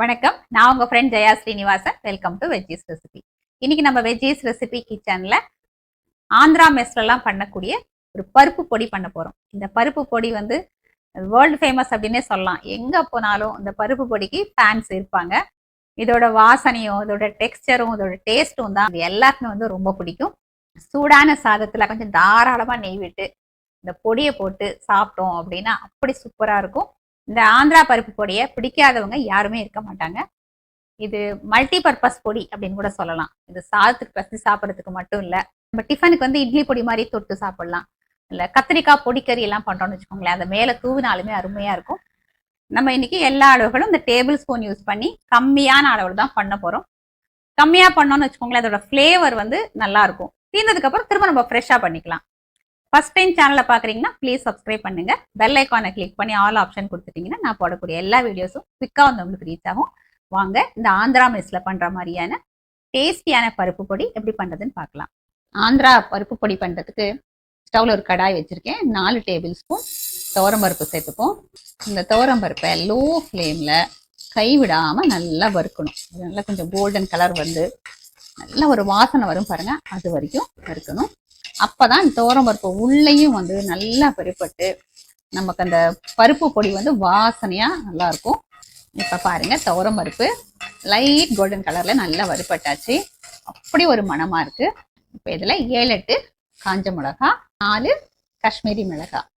வணக்கம். நான் உங்க friend Jaya Srinivasan. Welcome to veggies recipe இன்னைக்கு நம்ம வெஜ்ஜீஸ் ரெசிபி கிச்சன்ல ஆந்திரா மெஸ்லலாம் பண்ணக்கூடிய ஒரு பருப்பு பொடி பண்ண போறோம். இந்த பருப்பு பொடி வந்து வேர்ல்டு ஃபேமஸ் அப்படின்னே சொல்லலாம். எங்க போனாலும் இந்த பருப்பு பொடிக்கு ஃபேன்ஸ் இருப்பாங்க. இதோட வாசனையும் இதோட டெக்ஸ்டரும் இதோட டேஸ்ட்டும் தான். இது எல்லாருக்குமே வந்து ரொம்ப பிடிக்கும். சூடான சாதத்துல கொஞ்சம் தாராளமா நெய் விட்டு இந்த பொடியை போட்டு சாப்பிட்டோம் அப்படின்னா அப்படி சூப்பரா இருக்கும். இந்த ஆந்திரா பருப்பு பொடியை பிடிக்காதவங்க யாருமே இருக்க மாட்டாங்க. இது மல்டி பர்பஸ் பொடி அப்படின்னு கூட சொல்லலாம். இது சாதத்துக்கு பசி சாப்பிட்றதுக்கு மட்டும் இல்லை. நம்ம டிஃபனுக்கு வந்து இட்லி பொடி மாதிரி தொட்டு சாப்பிடலாம். இல்லை கத்திரிக்காய் பொடிக்கறி எல்லாம் பண்ணுறோம்னு வச்சுக்கோங்களேன். அதை மேலே தூவினாலுமே அருமையாக இருக்கும். நம்ம இன்னைக்கு எல்லா அளவுகளும் இந்த டேபிள் ஸ்பூன் யூஸ் பண்ணி கம்மியான அளவில் தான் பண்ண போகிறோம் கம்மியாக பண்ணோம்னு வச்சுக்கோங்களேன் அதோட ஃப்ளேவர் வந்து நல்லா இருக்கும். தீர்ந்ததுக்கப்புறம் திரும்ப நம்ம ஃப்ரெஷ்ஷாக பண்ணிக்கலாம். ஃபர்ஸ்ட் டைம் சேனலை பார்க்குறீங்கன்னா ப்ளீஸ் சப்ஸ்கிரைப் பண்ணுங்க. பெல் ஐக்கானை கிளிக் பண்ணி ஆல் ஆப்ஷன் கொடுத்துட்டீங்கன்னா நான் போடக்கூடிய எல்லா வீடியோஸும் குவிக்காக வந்து உங்களுக்கு ரீச் ஆகும். வாங்க இந்த ஆந்திரா மெஸ்ஸில் பண்ணுற மாதிரியான டேஸ்டியான பருப்பு பொடி எப்படி பண்ணுறதுன்னு பார்க்கலாம். ஆந்திரா பருப்பு பொடி பண்ணுறதுக்கு ஸ்டவ்ல ஒரு கடாய் வச்சுருக்கேன். நாலு டேபிள் ஸ்பூன் துவரம் பருப்பு சேர்த்துப்போம். இந்த துவரம் பருப்பை லோ ஃப்ளேமில் கைவிடாமல் நல்லா வறுக்கணும். நல்லா கொஞ்சம் கோல்டன் கலர் வந்து நல்ல ஒரு வாசனை வரும் பாருங்கள் அது வரைக்கும் வறுக்கணும். அப்பதான் துவரம் பருப்பு உள்ளேயும் வந்து நல்லா பெருப்பட்டு நமக்கு அந்த பருப்பு பொடி வந்து வாசனையா நல்லா இருக்கும் இப்ப பாருங்க துவரம் பருப்பு லைட் கோல்டன் கலர்ல நல்லா வறுப்பட்டாச்சு அப்படி ஒரு மனமா இருக்கு. இப்போ இதுல ஏழு எட்டு காஞ்ச மிளகா நாலு காஷ்மீரி மிளகாய்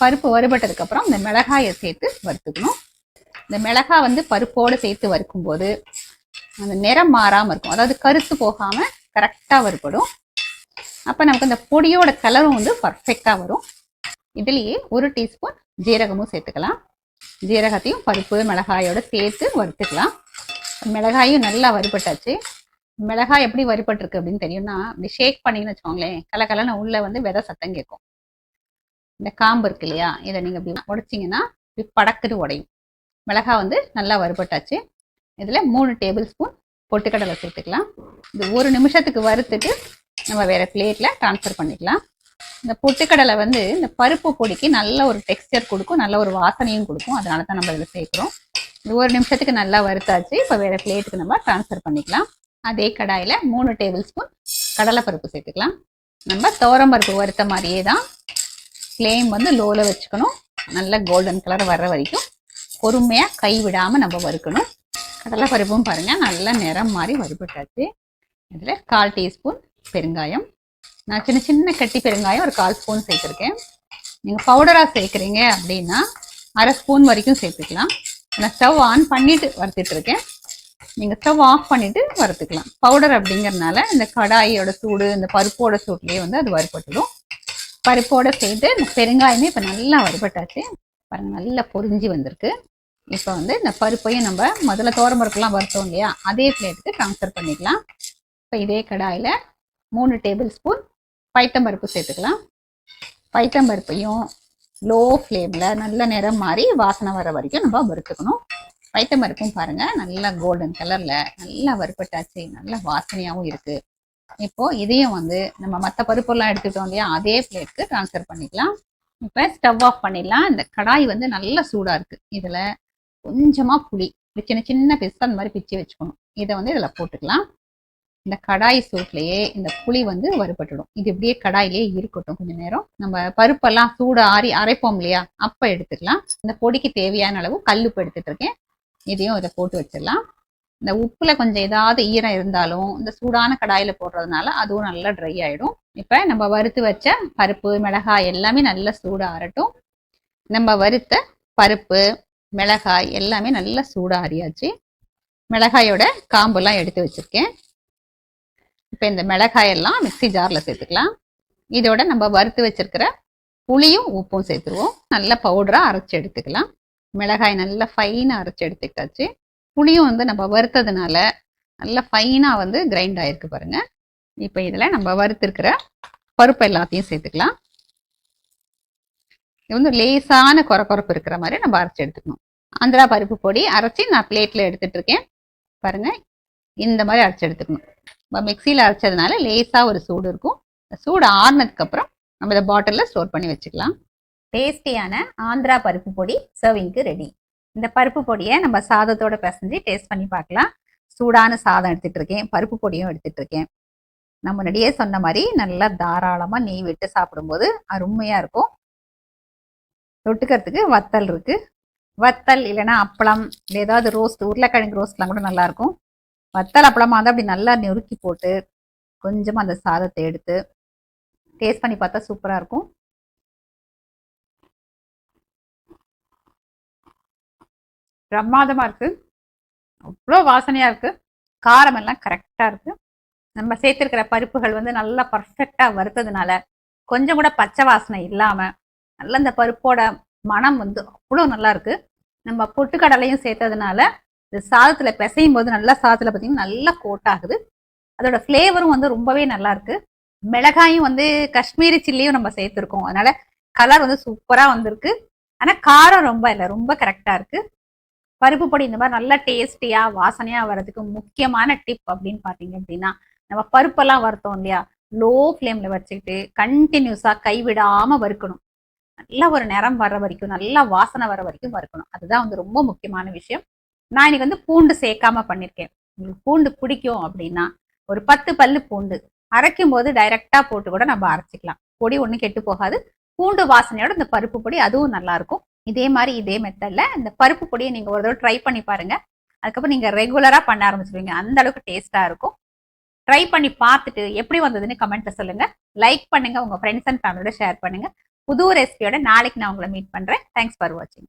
பருப்பு வறுபட்டதுக்கு அப்புறம் இந்த மிளகாயை சேர்த்து வறுத்துக்கணும். இந்த மிளகாய் வந்து பருப்போடு சேர்த்து வறுக்கும் போது அந்த நிறம் மாறாம இருக்கும். அதாவது கருத்து போகாம கரெக்டா வறுபடும். அப்போ நமக்கு அந்த பொடியோட கலரும் வந்து பர்ஃபெக்டாக வரும். இதுலேயே ஒரு டீஸ்பூன் ஜீரகமும் சேர்த்துக்கலாம். ஜீரகத்தையும் பருப்பு மிளகாயோட சேர்த்து வறுத்துக்கலாம். மிளகாயும் நல்லா வறுபட்டாச்சு. மிளகாய் எப்படி வறுபட்டுருக்கு அப்படின்னு தெரியும்னா இப்படி ஷேக் பண்ணிங்கன்னு வச்சுக்கோங்களேன் கலக்கலன்னு உள்ளே வந்து விதை சத்தம் கேட்கும். இந்த காம்பு இருக்கு இல்லையா இதை நீங்கள் இப்படி உடைச்சிங்கன்னா இப்படி படக்குன்னு உடையும். மிளகாய் வந்து நல்லா வறுபட்டாச்சு. இதில் மூணு டேபிள் ஸ்பூன் பொட்டுக்கடலை சேர்த்துக்கலாம். இது ஒரு நிமிஷத்துக்கு வறுத்துட்டு நம்ம வேற பிளேட்ல ட்ரான்ஸ்ஃபர் பண்ணிக்கலாம். இந்த பொட்டுக்கடலை வந்து இந்த பருப்பு பொடிக்கு நல்ல ஒரு டெக்ஸ்டர் கொடுக்கும் நல்ல ஒரு வாசனையும் கொடுக்கும். அதனால தான் நம்ம இதில் சேர்க்குறோம். இது ஒரு நிமிஷத்துக்கு நல்லா வறுத்தாச்சு. இப்போ வேற பிளேட்டுக்கு நம்ம ட்ரான்ஸ்ஃபர் பண்ணிக்கலாம். அதே கடாயில் மூணு டேபிள் ஸ்பூன் கடலைப்பருப்பு சேர்த்துக்கலாம். நம்ம துவரம் பருப்பு வறுத்த மாதிரியே தான் ஃப்ளேம் வந்து லோவில் வச்சுக்கணும். நல்ல கோல்டன் கலர் வர்ற வரைக்கும் பொறுமையாக கை விடாமல் நம்ம வறுக்கணும். கடலைப்பருப்பும் பாருங்கள் நல்லா நிறம் மாதிரி வறுபட்டாச்சு. இதில் கால் டீஸ்பூன் பெருங்காயம். நான் சின்ன சின்ன கட்டி பெருங்காயம் ஒரு கால் ஸ்பூன் சேர்த்துருக்கேன். நீங்கள் பவுடராக சேர்க்குறீங்க அப்படின்னா அரை ஸ்பூன் வரைக்கும் சேர்த்துக்கலாம். நான் ஸ்டவ் ஆன் பண்ணிட்டு வறுத்துட்டு இருக்கேன் நீங்கள் ஸ்டவ் ஆஃப் பண்ணிவிட்டு வறுத்துக்கலாம். பவுடர் அப்படிங்கிறனால இந்த கடாயோட சூடு இந்த பருப்போட சூட்லேயே வந்து அது வறுபட்டுடும். பருப்போட சேர்த்து இந்த பெருங்காயமே இப்போ நல்லா வறுபட்டாச்சு. பாருங்க நல்லா பொரிஞ்சு வந்திருக்கு. இப்போ வந்து இந்த பருப்பையும் நம்ம முதல்ல தோரம்பருப்புலாம் வறுத்தோம் இல்லையா அதே பிளேட்டுக்கு ட்ரான்ஸ்ஃபர் பண்ணிக்கலாம். இப்போ இதே கடாயில் மூணு டேபிள் ஸ்பூன் பைத்தம்பருப்பு சேர்த்துக்கலாம். பைத்தம்பருப்பையும் லோ ஃப்ளேமில் நல்ல நிறம் மாதிரி வாசனை வர வரைக்கும் நம்ம வறுத்துக்கணும். பைத்தம்பருப்பும் பாருங்கள் நல்லா கோல்டன் கலரில் நல்லா வறுப்பட்டாச்சு நல்ல வாசனையாகவும் இருக்குது இப்போது இதையும் வந்து நம்ம மற்ற பருப்பெல்லாம் எடுத்துக்கிட்டோம் இல்லையா அதே பிளேட்க்கு ட்ரான்ஸ்ஃபர் பண்ணிக்கலாம். இப்போ ஸ்டவ் ஆஃப் பண்ணிடலாம். இந்த கடாய் வந்து நல்ல சூடாக இருக்குது இதில் கொஞ்சமாக புளி சின்ன சின்ன பிசு அந்த மாதிரி பிச்சு வச்சுக்கணும். இதை வந்து இதில் போட்டுக்கலாம். இந்த கடாய் சூட்லேயே இந்த புளி வந்து வறுபட்டுடும். இது இப்படியே கடாயிலேயே இருக்கட்டும். கொஞ்ச நேரம் நம்ம பருப்பெல்லாம் சூடு ஆறி அரைப்போம் இல்லையா? அப்போ எடுத்துக்கலாம். இந்த பொடிக்கு தேவையான அளவு கல்லுப்பு எடுத்துட்டு இருக்கேன். இதையும் இதை போட்டு வச்சிடலாம். இந்த உப்புல கொஞ்சம் ஏதாவது ஈரம் இருந்தாலும் இந்த சூடான கடாயில போடுறதுனால அதுவும் நல்லா ட்ரை ஆயிடும். இப்ப நம்ம வறுத்து வச்ச பருப்பு மிளகாய் எல்லாமே நல்லா சூடு ஆறட்டும். நம்ம வறுத்த பருப்பு மிளகாய் எல்லாமே நல்லா சூடாக ஆறியாச்சு. மிளகாயோட காம்பெல்லாம் எடுத்து வச்சிருக்கேன். இப்போ இந்த மிளகாயெல்லாம் மிக்சி ஜாரில் சேர்த்துக்கலாம். இதோட நம்ம வறுத்து வச்சிருக்கிற புளியும் உப்பும் சேர்த்துருவோம். நல்ல பவுடராக அரைச்சி எடுத்துக்கலாம். மிளகாய் நல்லா ஃபைனாக அரைச்சி எடுத்துக்கிட்டாச்சு. புளியும் வந்து நம்ம வறுத்ததுனால நல்லா ஃபைனாக வந்து கிரைண்ட் ஆயிருக்கு பாருங்க. இப்போ இதில் நம்ம வறுத்துருக்கிற பருப்பு எல்லாத்தையும் சேர்த்துக்கலாம். இது வந்து லேசான குறக்குறப்பு இருக்கிற மாதிரி நம்ம அரைச்சி எடுத்துக்கணும். ஆந்திரா பருப்பு பொடி அரைச்சி நான் பிளேட்டில் எடுத்துகிட்டு இருக்கேன். பாருங்கள் இந்த மாதிரி அரைச்சி எடுத்துக்கணும். நம்ம மிக்சியில் அரைச்சதுனால லேசாக ஒரு சூடு இருக்கும். சூடு ஆறுனதுக்கப்புறம் நம்ம இதை பாட்டிலில் ஸ்டோர் பண்ணி வச்சுக்கலாம். டேஸ்டியான ஆந்திரா பருப்பு பொடி சர்விங்க்கு ரெடி. இந்த பருப்பு பொடியை நம்ம சாதத்தோட பிசைஞ்சு டேஸ்ட் பண்ணி பார்க்கலாம். சூடான சாதம் எடுத்துகிட்டு இருக்கேன். பருப்பு பொடியும் எடுத்துகிட்டு இருக்கேன். நம்ம முன்னாடியே சொன்ன மாதிரி நல்லா தாராளமாக நெய் விட்டு சாப்பிடும்போது அருமையாக இருக்கும். தொட்டுக்கிறதுக்கு வத்தல் இருக்குது வத்தல் இல்லைன்னா அப்பளம் இல்லை ஏதாவது ரோஸ்ட் உருளைக்கிழங்கு ரோஸ்ட்லாம் கூட நல்லாயிருக்கும் வத்தல் பழமாக இருந்தால் அப்படி நல்லா நெருக்கி போட்டு கொஞ்சமாக அந்த சாதத்தை எடுத்து டேஸ்ட் பண்ணி பார்த்தா சூப்பராக இருக்கும். பிரமாதமாக இருக்குது அவ்வளோ வாசனையாக இருக்குது காரம் எல்லாம் இருக்குது நம்ம சேர்த்திருக்கிற பருப்புகள் வந்து நல்லா பர்ஃபெக்டாக வறுத்ததுனால கொஞ்சம் கூட பச்சை வாசனை இல்லாமல் நல்ல இந்த பருப்போட மனம் வந்து அவ்வளோ நல்லாயிருக்கு நம்ம பொட்டுக்கடலையும் சேர்த்ததுனால இந்த சாதத்தில் பிசையும் போது நல்லா சாதத்தில் பார்த்தீங்கன்னா நல்லா கோட் ஆகுது அதோட ஃப்ளேவரும் வந்து ரொம்பவே நல்லா இருக்கு. மிளகாயும் வந்து காஷ்மீரி சில்லியும் நம்ம சேர்த்துருக்கோம். அதனால கலர் வந்து சூப்பராக வந்திருக்கு. ஆனால் காரம் ரொம்ப இல்லை ரொம்ப கரெக்டாக இருக்கு. பருப்பு பொடி இந்த மாதிரி நல்லா டேஸ்டியாக வாசனையாக வர்றதுக்கு முக்கியமான டிப் அப்படின்னு பார்த்தீங்க அப்படின்னா நம்ம பருப்பெல்லாம் வறுத்தோம் இல்லையா லோ ஃப்ளேமில் வச்சுக்கிட்டு கண்டினியூஸாக கைவிடாமல் வறுக்கணும். நல்லா ஒரு நிறம் வர்ற வரைக்கும் நல்லா வாசனை வர வரைக்கும் வறுக்கணும். அதுதான் வந்து ரொம்ப முக்கியமான விஷயம். நான் இன்னைக்கு வந்து பூண்டு சேர்க்காம பண்ணியிருக்கேன் உங்களுக்கு பூண்டு பிடிக்கும் அப்படின்னா ஒரு பத்து பல்லு பூண்டு அரைக்கும் போது டைரெக்டாக போட்டு கூட நம்ம அரைச்சிக்கலாம். பொடி ஒன்றும் கெட்டு போகாது. பூண்டு வாசனையோட இந்த பருப்பு பொடி அதுவும் நல்லாயிருக்கும் இதே மாதிரி இதே மெத்தடில் இந்த பருப்பு பொடியை நீங்கள் ஒரு தடவை ட்ரை பண்ணி பாருங்கள் அதுக்கப்புறம் நீங்கள் ரெகுலராக பண்ண ஆரம்பிச்சிருவீங்க. அந்த அளவுக்கு டேஸ்ட்டாக இருக்கும். ட்ரை பண்ணி பார்த்துட்டு எப்படி வந்ததுன்னு கமெண்ட்ல சொல்லுங்கள் லைக் பண்ணுங்கள் உங்கள் ஃப்ரெண்ட்ஸ் அண்ட் ஃபேமிலியோட ஷேர் பண்ணுங்கள் புது ரெசிபியோட நாளைக்கு நான் உங்களை மீட் பண்ணுறேன் தேங்க்ஸ் ஃபார் வாட்சிங்